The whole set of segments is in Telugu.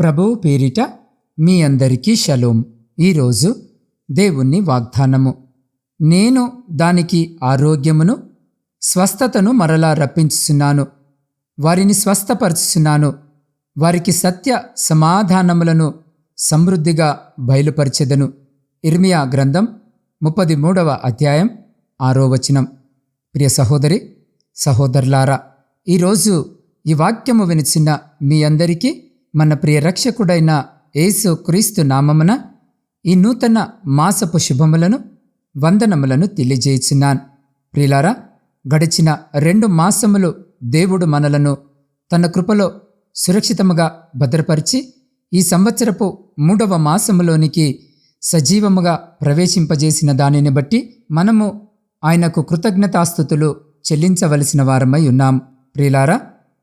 ప్రభువు పేరిట మీ అందరికీ షలోం. ఈరోజు దేవుణ్ణి వాగ్దానము. నేను దానికి ఆరోగ్యమును స్వస్థతను మరలా రప్పించుచున్నాను. వారిని స్వస్థపరుచుచున్నాను. వారికి సత్య సమాధానములను సమృద్ధిగా బయలుపరిచెదను. ఇర్మియా గ్రంథం ముప్పది మూడవ అధ్యాయం ఆరో వచనం. ప్రియ సహోదరి సహోదరులారా ఈరోజు ఈ వాక్యము వినిచిన మీ అందరికీ మన ప్రియ రక్షకుడైన యేసు క్రీస్తు నామమున ఈ నూతన మాసపు శుభములను వందనములను తెలియజేయుచున్నాను. ప్రియులారా గడిచిన రెండు మాసములు దేవుడు మనలను తన కృపలో సురక్షితముగా భద్రపరిచి ఈ సంవత్సరపు మూడవ మాసములోనికి సజీవముగా ప్రవేశింపజేసిన దానిని బట్టి మనము ఆయనకు కృతజ్ఞతాస్థుతులు చెల్లించవలసిన వారమై ఉన్నాం. ప్రియులారా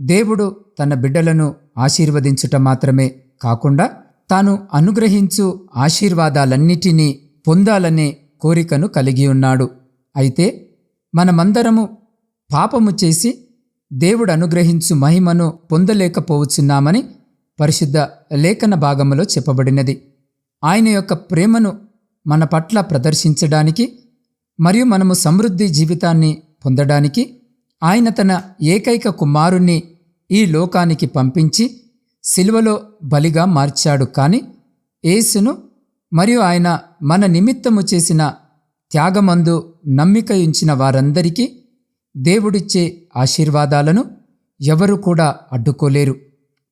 దేవుడు తన బిడ్డలను ఆశీర్వదించుట మాత్రమే కాకుండా తాను అనుగ్రహించు ఆశీర్వాదాలన్నిటినీ పొందాలనే కోరికను కలిగి ఉన్నాడు. అయితే మనమందరము పాపము చేసి దేవుడు అనుగ్రహించు మహిమను పొందలేకపోవచ్చున్నామని పరిశుద్ధ లేఖన భాగములో చెప్పబడినది. ఆయన యొక్క ప్రేమను మన పట్ల ప్రదర్శించడానికి మరియు మనము సమృద్ధి జీవితాన్ని పొందడానికి ఆయన తన ఏకైక కుమారుణ్ణి ఈ లోకానికి పంపించి సిలువలో బలిగా మార్చాడు. కానీ యేసును మరియు ఆయన మన నిమిత్తము చేసిన త్యాగమందు నమ్మిక ఉంచిన వారందరికీ దేవుడిచ్చే ఆశీర్వాదాలను ఎవరు కూడా అడ్డుకోలేరు.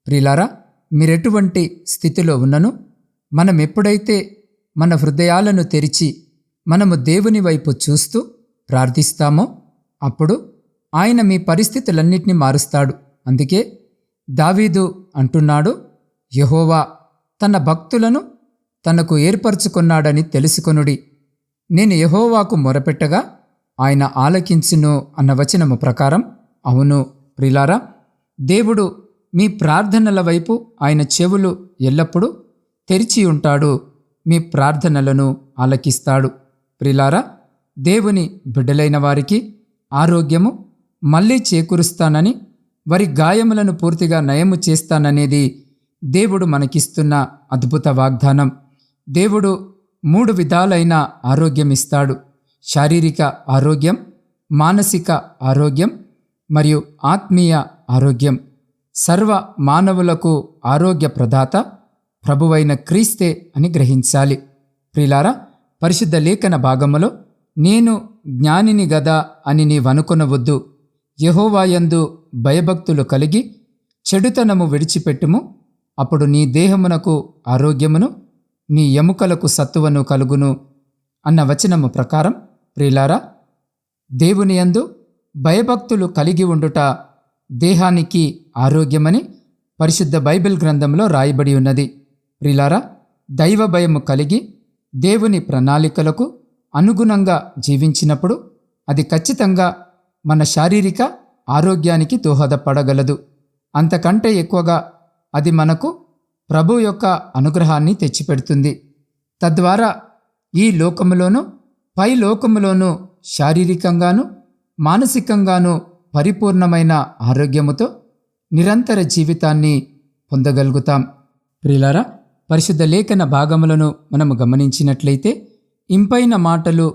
ప్రిలారా మీరెటువంటి స్థితిలో ఉన్నను మనం ఎప్పుడైతే మన హృదయాలను తెరిచి మనము దేవుని వైపు చూస్తూ ప్రార్థిస్తామో అప్పుడు ఆయన మీ పరిస్థితులన్నిటినీ మారుస్తాడు. అందుకే దావీదు అంటున్నాడు యహోవా తన భక్తులను తనకు ఏర్పరచుకున్నాడని తెలుసుకొనుడి. నేను యహోవాకు మొరపెట్టగా ఆయన ఆలకించును అన్న వచనము ప్రకారం అవును ప్రిలారా దేవుడు మీ ప్రార్థనల వైపు ఆయన చెవులు ఎల్లప్పుడూ తెరిచి ఉంటాడు మీ ప్రార్థనలను ఆలకిస్తాడు. ప్రిలారా దేవుని బిడ్డలైన వారికి ఆరోగ్యము మళ్ళీ చేకూరుస్తానని వారి గాయములను పూర్తిగా నయము చేస్తాననేది దేవుడు మనకిస్తున్న అద్భుత వాగ్దానం. దేవుడు మూడు విధాలైన ఆరోగ్యం ఇస్తాడు. శారీరక ఆరోగ్యం మానసిక ఆరోగ్యం మరియు ఆత్మీయ ఆరోగ్యం. సర్వ మానవులకు ఆరోగ్య ప్రదాత ప్రభువైన క్రీస్తే అని గ్రహించాలి. ప్రిలారా పరిశుద్ధ లేఖన భాగములో నేను జ్ఞానిని గదా అని నీవనుకొనవద్దు. యహోవాయందు భయభక్తులు కలిగి చెడుతనము విడిచిపెట్టుము. అప్పుడు నీ దేహమునకు ఆరోగ్యమును నీ ఎముకలకు సత్తువను కలుగును అన్న వచనము ప్రకారం ప్రిలారా దేవుని యందు భయభక్తులు కలిగి ఉండుట దేహానికి ఆరోగ్యమని పరిశుద్ధ బైబిల్ గ్రంథంలో రాయబడి ఉన్నది. ప్రిలారా దైవ భయము కలిగి దేవుని ప్రణాళికలకు అనుగుణంగా జీవించినప్పుడు అది ఖచ్చితంగా మన శారీరక ఆరోగ్యానికి దోహదపడగలదు. అంతకంటే ఎక్కువగా అది మనకు ప్రభు యొక్క అనుగ్రహాన్ని తెచ్చిపెడుతుంది. తద్వారా ఈ లోకములోనూ పై లోకములోనూ శారీరకంగాను మానసికంగాను పరిపూర్ణమైన ఆరోగ్యముతో నిరంతర జీవితాన్ని పొందగలుగుతాం. ప్రిలారా పరిశుద్ధ లేఖన భాగములను మనము గమనించినట్లయితే ఇంపైన మాటలు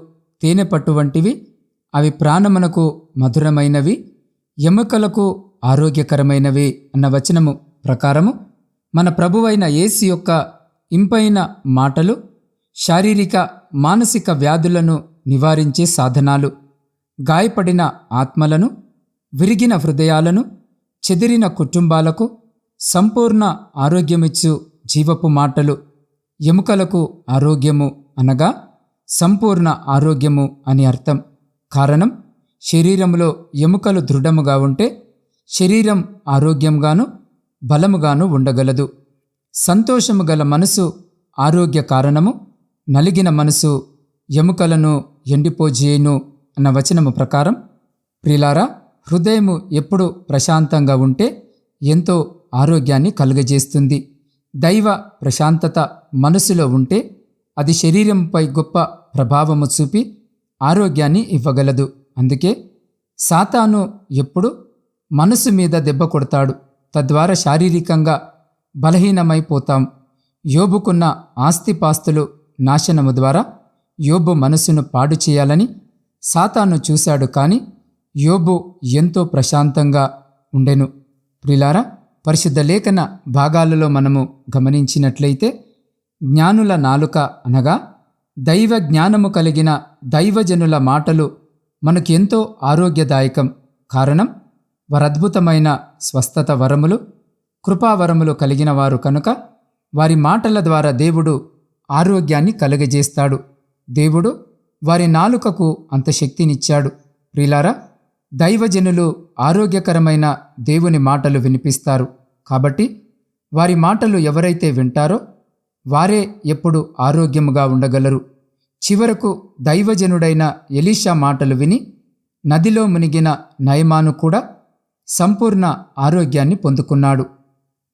తేనె పట్టు వంటివి అవి ప్రాణమునకు మధురమైనవి ఎముకలకు ఆరోగ్యకరమైనవి అన్న వచనము ప్రకారము మన ప్రభువైన యేసు యొక్క ఇంపైన మాటలు శారీరక మానసిక వ్యాధులను నివారించే సాధనాలు గాయపడిన ఆత్మలను విరిగిన హృదయాలను చెదిరిన కుటుంబాలకు సంపూర్ణ ఆరోగ్యమిచ్చు జీవపు మాటలు ఎముకలకు ఆరోగ్యము అనగా సంపూర్ణ ఆరోగ్యము అని అర్థం. కారణం శరీరంలో ఎముకలు దృఢముగా ఉంటే శరీరం ఆరోగ్యంగాను బలముగాను ఉండగలదు. సంతోషము గల మనసు ఆరోగ్య కారణము నలిగిన మనసు ఎముకలను ఎండిపోజేయును అన్న వచనము ప్రకారం ప్రిలారా హృదయము ఎప్పుడు ప్రశాంతంగా ఉంటే ఎంతో ఆరోగ్యాన్ని కలుగజేస్తుంది. దైవ ప్రశాంతత మనసులో ఉంటే అది శరీరంపై గొప్ప ప్రభావము చూపి ఆరోగ్యాన్ని ఇవ్వగలదు. అందుకే సాతాను ఎప్పుడు మనసు మీద దెబ్బ కొడతాడు. తద్వారా శారీరకంగా బలహీనమైపోతాం. యోబుకున్న ఆస్తిపాస్తులు నాశనము ద్వారా యోబు మనసును పాడు చేయాలని సాతాను చూశాడు కాని యోబు ఎంతో ప్రశాంతంగా ఉండెను. ప్రిలారా పరిశుద్ధ లేఖన భాగాలలో మనము గమనించినట్లయితే జ్ఞానుల నాలుక అనగా దైవ జ్ఞానము కలిగిన దైవజనుల మాటలు మనకెంతో ఆరోగ్యదాయకం. కారణం వారద్భుతమైన స్వస్థత వరములు కృపావరములు కలిగిన వారు కనుక వారి మాటల ద్వారా దేవుడు ఆరోగ్యాన్ని కలుగజేస్తాడు. దేవుడు వారి నాలుకకు అంత శక్తినిచ్చాడు. ప్రిలారా దైవజనులు ఆరోగ్యకరమైన దేవుని మాటలు వినిపిస్తారు. కాబట్టి వారి మాటలు ఎవరైతే వింటారో వారే ఎప్పుడు ఆరోగ్యముగా ఉండగలరు. చివరకు దైవజనుడైన ఎలీషా మాటలు విని నదిలో మునిగిన నయమాను కూడా సంపూర్ణ ఆరోగ్యాన్ని పొందుకున్నాడు.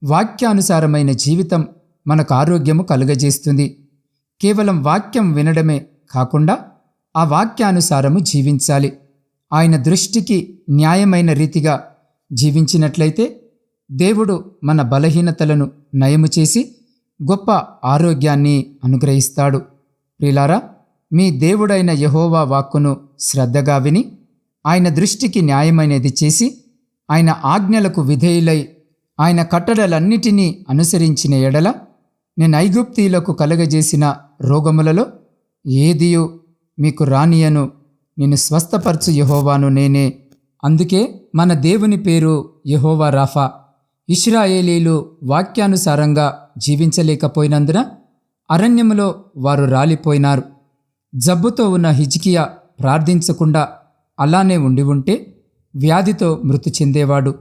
వాక్యానుసారమైన జీవితం మనకు ఆరోగ్యము కలుగజేస్తుంది. కేవలం వాక్యం వినడమే కాకుండా ఆ వాక్యానుసారము జీవించాలి. ఆయన దృష్టికి న్యాయమైన రీతిగా జీవించినట్లయితే దేవుడు మన బలహీనతలను నయము చేసి గొప్ప ఆరోగ్యాన్ని అనుగ్రహిస్తాడు. ప్రిలారా మీ దేవుడైన యహోవా వాక్కును శ్రద్ధగా విని ఆయన దృష్టికి న్యాయమైనది చేసి ఆయన ఆజ్ఞలకు విధేయులై ఆయన కట్టడలన్నిటినీ అనుసరించిన ఎడల నేను ఐగుప్తీయులకు కలగజేసిన రోగములలో ఏదియో మీకు రానియను. నేను స్వస్థపరచు యహోవాను నేనే. అందుకే మన దేవుని పేరు యహోవా రాఫా. ఇష్రాయేలీలు వాక్యానుసారంగా జీవించలేకపోయినందున అరణ్యములో వారు రాలిపోయినారు. జబ్బుతో ఉన్న హిజ్కియా ప్రార్థించకుండా అలానే ఉండి ఉంటే వ్యాధితో మృతి చెందేవాడు.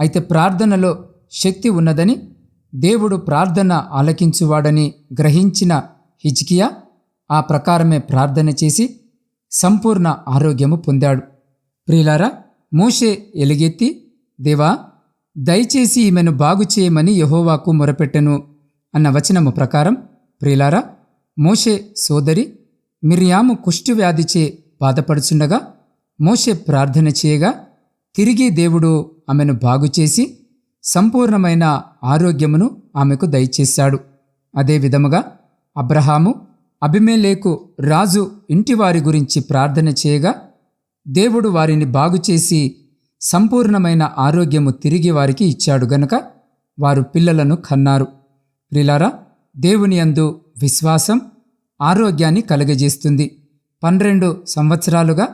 అయితే ప్రార్థనలో శక్తి ఉన్నదని దేవుడు ప్రార్థన ఆలకించువాడని గ్రహించిన హిజ్కియా ఆ ప్రకారమే ప్రార్థన చేసి సంపూర్ణ ఆరోగ్యము పొందాడు. ప్రియులారా మోషే ఎలుగెత్తి దేవా దయచేసి ఈమెను బాగు చేయమని యహోవాకు మొరపెట్టెను అన్న వచనము ప్రకారం ప్రియులారా మోషే సోదరి మిర్యాము కుష్ఠవ్యాధిచే బాధపడుచుండగా మోషే ప్రార్థన చేయగా తిరిగి దేవుడు ఆమెను బాగుచేసి సంపూర్ణమైన ఆరోగ్యమును ఆమెకు దయచేశాడు. అదే విధముగా అబ్రహాము అభిమేలేకు రాజు ఇంటివారి గురించి ప్రార్థన చేయగా దేవుడు వారిని బాగుచేసి సంపూర్ణమైన ఆరోగ్యము తిరిగి వారికి ఇచ్చాడు గనుక వారు పిల్లలను కన్నారు. ప్రిలారా దేవుని యందు విశ్వాసం ఆరోగ్యాన్ని కలగజేస్తుంది. పన్నెండు సంవత్సరాలుగా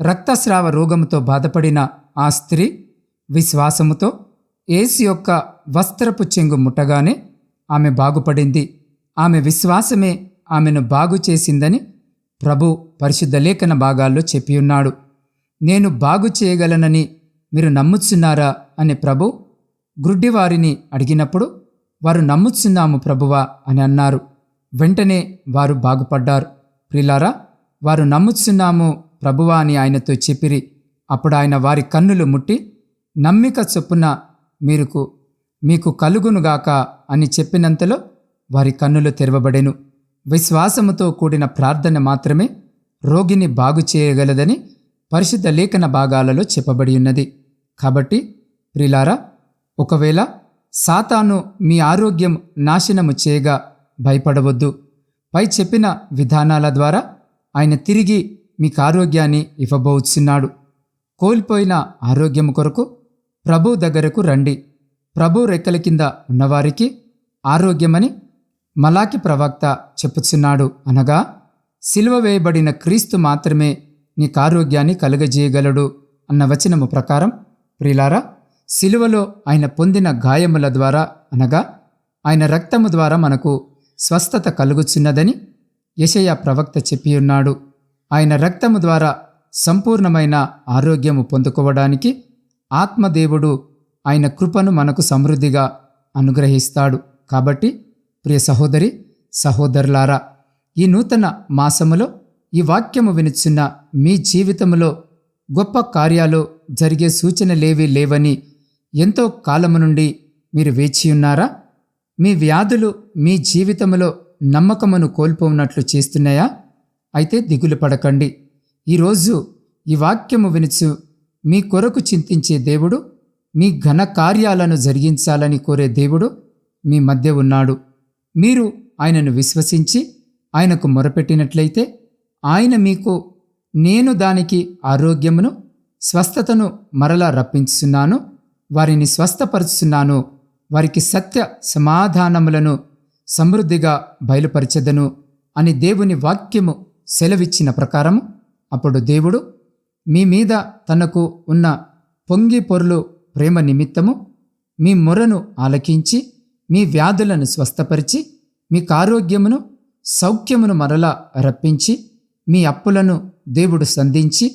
రక్తస్రావ రోగముతో బాధపడిన ఆ స్త్రీ విశ్వాసముతో ఏసు యొక్క వస్త్రపు చెంగు ముట్టగానే ఆమె బాగుపడింది. ఆమె విశ్వాసమే ఆమెను బాగు చేసిందని ప్రభు పరిశుద్ధ లేఖన భాగాల్లో చెప్పియున్నాడు నేను బాగు చేయగలనని మీరు నమ్ముచున్నారా అని ప్రభు గ్రుడ్డివారిని అడిగినప్పుడు వారు నమ్ముచున్నాము ప్రభువా అని అన్నారు. వెంటనే వారు బాగుపడ్డారు. ప్రిలారా వారు నమ్ముచున్నాము ప్రభువా అని ఆయనతో చెప్పిరి. అప్పుడు ఆయన వారి కన్నులు ముట్టి నమ్మిక చొప్పున మీరుకు మీకు కలుగునుగాక అని చెప్పినంతలో వారి కన్నులు తెరవబడెను. విశ్వాసముతో కూడిన ప్రార్థన మాత్రమే రోగిని బాగు చేయగలదని పరిశుద్ధ లేఖన భాగాలలో చెప్పబడి ఉన్నది. కాబట్టి ప్రిలారా ఒకవేళ సాతాను మీ ఆరోగ్యం నాశనము చేయగా భయపడవద్దు. పై చెప్పిన విధానాల ద్వారా ఆయన తిరిగి మీకు ఆరోగ్యాన్ని ఇవ్వబోచున్నాడు. కోల్పోయిన ఆరోగ్యము కొరకు ప్రభు దగ్గరకు రండి. ప్రభు రెక్కల కింద ఉన్నవారికి ఆరోగ్యమని మలాకి ప్రవక్త చెప్పుచున్నాడు అనగా సిలువ వేయబడిన క్రీస్తు మాత్రమే నీకు ఆరోగ్యాన్ని కలుగజేయగలడు అన్న వచనము ప్రకారం ప్రిలారా సిలువలో ఆయన పొందిన గాయముల ద్వారా అనగా ఆయన రక్తము ద్వారా మనకు స్వస్థత కలుగుచున్నదని యశయ ప్రవక్త చెప్పియున్నాడు. ఆయన రక్తము ద్వారా సంపూర్ణమైన ఆరోగ్యము పొందుకోవడానికి ఆత్మదేవుడు ఆయన కృపను మనకు సమృద్ధిగా అనుగ్రహిస్తాడు. కాబట్టి ప్రియ సహోదరి సహోదరులారా ఈ నూతన మాసములో ఈ వాక్యము వినుచున్న మీ జీవితములో గొప్ప కార్యాలు జరిగే సూచనలేవీ లేవని ఎంతో కాలము నుండి మీరు వేచియున్నారా మీ వ్యాధులు మీ జీవితములో నమ్మకమును కోల్పోనట్లు చేస్తున్నాయా? అయితే దిగులు పడకండి. ఈరోజు ఈ వాక్యము వినుచు మీ కొరకు చింతించే దేవుడు మీ ఘన కార్యాలను జరిగించాలని కోరే దేవుడు మీ మధ్య ఉన్నాడు. మీరు ఆయనను విశ్వసించి ఆయనకు మొరపెట్టినట్లయితే ఆయన మీకు నేను దానికి ఆరోగ్యమును స్వస్థతను మరలా రప్పించున్నాను వారిని స్వస్థపరుచున్నాను వారికి సత్య సమాధానములను సమృద్ధిగా బయలుపరచెదను అని దేవుని వాక్యము సెలవిచ్చిన ప్రకారము అప్పుడు దేవుడు మీ మీద తనకు ఉన్న పొంగి పొరులు ప్రేమ నిమిత్తము మీ మొరను ఆలకించి మీ వ్యాధులను స్వస్థపరిచి మీకు ఆరోగ్యమును సౌఖ్యమును మరలా రప్పించి మీ అప్పులను దేవుడు సంధించి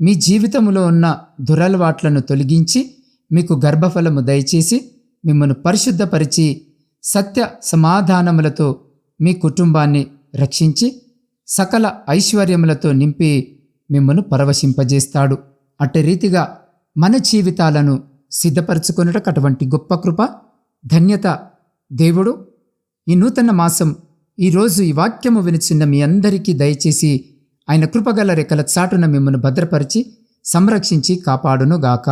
మీ జీవితంలో ఉన్న దురలవాట్లను తొలగించి మీకు గర్భఫలము దయచేసి మిమ్మల్ని పరిశుద్ధపరిచి సత్య సమాధానములతో మీ కుటుంబాన్ని రక్షించి సకల ఐశ్వర్యములతో నింపి మిమ్మను పరవశింపజేస్తాడు. అట్టి రీతిగా మన జీవితాలను సిద్ధపరచుకొనుటకు అటువంటి గొప్ప కృప ధన్యత దేవుడు. ఈ నూతన మాసం ఈరోజు ఈ వాక్యము వినిచిన్న మీ అందరికీ దయచేసి ఆయన కృపగల రెక్కల చాటున మిమ్మల్ని భద్రపరిచి సంరక్షించి కాపాడునుగాక.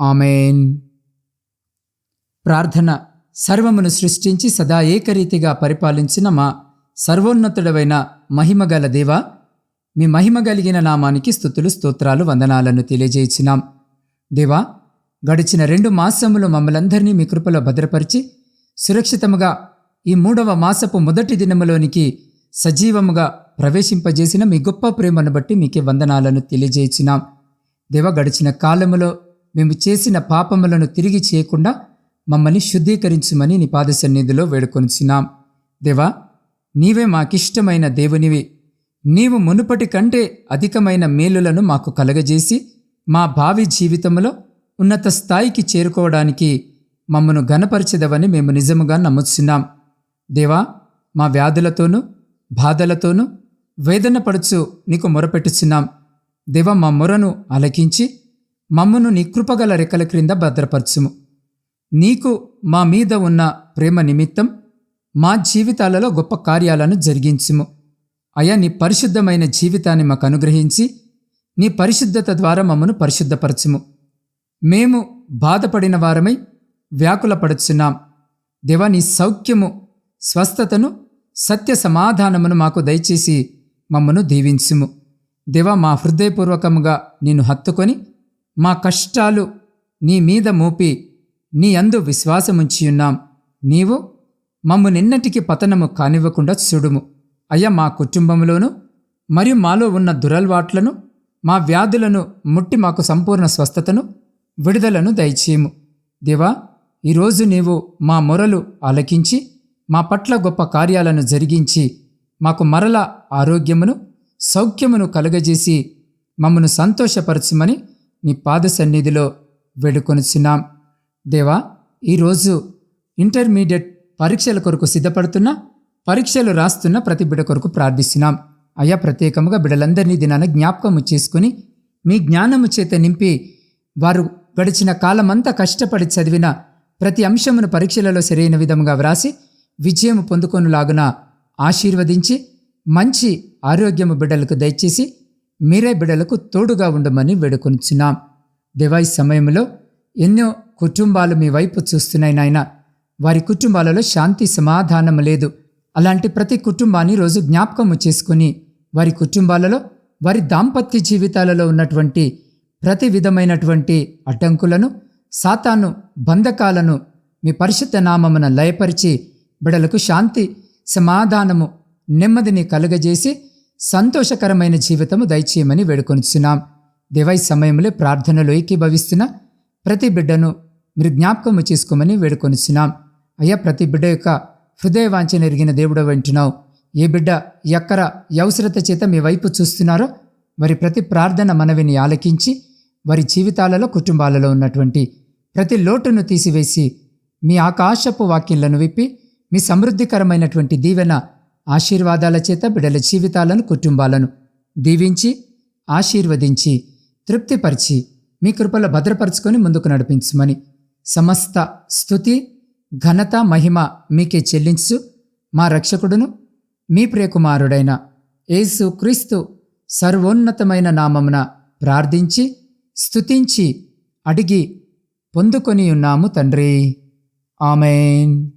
ఆమెన్. ప్రార్థన సర్వమును సృష్టించి సదా ఏకరీతిగా పరిపాలించిన మా సర్వోన్నతుడవైన మహిమగల దేవ మీ మహిమ కలిగిన నామానికి స్థుతులు స్తోత్రాలు వందనాలను తెలియజేయించినాం దేవా గడిచిన రెండు మాసములు మమ్మలందరినీ మీ కృపలో భద్రపరిచి సురక్షితముగా ఈ మూడవ మాసపు మొదటి దినములోనికి సజీవముగా ప్రవేశింపజేసిన మీ గొప్ప ప్రేమను బట్టి మీకే వందనాలను తెలియజేయించినాం దేవ గడిచిన కాలములో మేము చేసిన పాపములను తిరిగి చేయకుండా మమ్మల్ని శుద్ధీకరించమని నీ పాద సన్నిధిలో వేడుకొనిచున్నాం. దేవా నీవే మాకిష్టమైన దేవునివి. నీవు మునుపటి కంటే అధికమైన మేలులను మాకు కలగజేసి మా భావి జీవితంలో ఉన్నత స్థాయికి చేరుకోవడానికి మమ్మను ఘనపరచదవని మేము నిజముగా నమ్ముచున్నాం. దేవా మా వ్యాధులతోనూ బాధలతోనూ వేదన పడుచు నీకు మొరపెట్టుచున్నాం. దేవ మా మొరను అలకించి మమ్మను నీ కృపగల రెక్కల క్రింద భద్రపరచుము. నీకు మా మీద ఉన్న ప్రేమ నిమిత్తం మా జీవితాలలో గొప్ప కార్యాలను జరిగించుము. అయా నీ పరిశుద్ధమైన జీవితాన్ని మాకు అనుగ్రహించి నీ పరిశుద్ధత ద్వారా మమ్మను పరిశుద్ధపరచుము. మేము బాధపడిన వారమై వ్యాకులపడుచున్నాం. దేవా నీ సౌఖ్యము స్వస్థతను సత్య సమాధానమును మాకు దయచేసి మమ్మను దీవించుము. దేవా మా హృదయపూర్వకముగా నిన్ను హత్తుకొని మా కష్టాలు నీ మీద మోపి నీ అందు విశ్వాసముంచియున్నాం. నీవు మమ్ము నిన్నటికి పతనము కానివ్వకుండా చూడుము. అయ్యా మా కుటుంబంలోను మరియు మాలో ఉన్న దురల్వాట్లను మా వ్యాధులను ముట్టి మాకు సంపూర్ణ స్వస్థతను విడుదలను దయచేయము. దేవా ఈరోజు నీవు మా మొరలు ఆలకించి మా పట్ల గొప్ప కార్యాలను జరిగించి మాకు మరల ఆరోగ్యమును సౌఖ్యమును కలుగజేసి మమ్మను సంతోషపరచమని నీ పాద సన్నిధిలో వేడుకొనిచున్నాం. దేవా ఈరోజు ఇంటర్మీడియట్ పరీక్షల కొరకు సిద్ధపడుతున్న పరీక్షలు రాస్తున్న ప్రతి బిడ కొరకు ప్రార్థిస్తున్నాం. అయ్యా ప్రత్యేకముగా బిడలందరినీ దినాన జ్ఞాపకము చేసుకుని మీ జ్ఞానము చేత నింపి వారు గడిచిన కాలమంతా కష్టపడి చదివిన ప్రతి అంశమును పరీక్షలలో సరైన విధముగా వ్రాసి విజయము పొందుకొనులాగున ఆశీర్వదించి మంచి ఆరోగ్యము బిడ్డలకు దయచేసి మీరే బిడ్డలకు తోడుగా ఉండమని వేడుకొనిచున్నాం. దేవాయి సమయంలో ఎన్నో కుటుంబాలు మీ వైపు చూస్తున్నాయి నాయన. వారి కుటుంబాలలో శాంతి సమాధానం లేదు. అలాంటి ప్రతి కుటుంబాన్ని రోజు జ్ఞాపకము చేసుకుని వారి కుటుంబాలలో వారి దాంపత్య జీవితాలలో ఉన్నటువంటి ప్రతి విధమైనటువంటి అడ్డంకులను సాతాను బంధకాలను మీ పరిశుద్ధ నామమున లయపరిచి బిడలకు శాంతి సమాధానము నెమ్మదిని కలుగజేసి సంతోషకరమైన జీవితము దయచేయమని వేడుకొనిచున్నాం. దేవై సమయంలో ప్రార్థనలో ఏకీభవిస్తున్న ప్రతి బిడ్డను మీరు జ్ఞాపకము చేసుకోమని వేడుకొనిచున్నాం. అయ్యా ప్రతి బిడ్డ యొక్క హృదయవాంఛన ఎరిగిన దేవుడు వింటున్నావు. ఏ బిడ్డ ఎక్కర యవసరత చేత మీ వైపు చూస్తున్నారో వారి ప్రతి ప్రార్థన మనవిని ఆలకించి వారి జీవితాలలో కుటుంబాలలో ఉన్నటువంటి ప్రతి లోటును తీసివేసి మీ ఆకాశపు వాక్యంలను విప్పి మీ సమృద్ధికరమైనటువంటి దీవెన ఆశీర్వాదాల చేత బిడల జీవితాలను కుటుంబాలను దీవించి ఆశీర్వదించి తృప్తిపరిచి మీ కృపలో భద్రపరుచుకొని ముందుకు నడిపించమని సమస్త స్థుతి ఘనత మహిమ మీకే చెల్లించు. మా రక్షకుడును మీ ప్రియకుమారుడైన యేసు క్రీస్తు సర్వోన్నతమైన నామమున ప్రార్థించి స్తుతించి అడిగి పొందుకొని ఉన్నాము తండ్రి. ఆమెన్.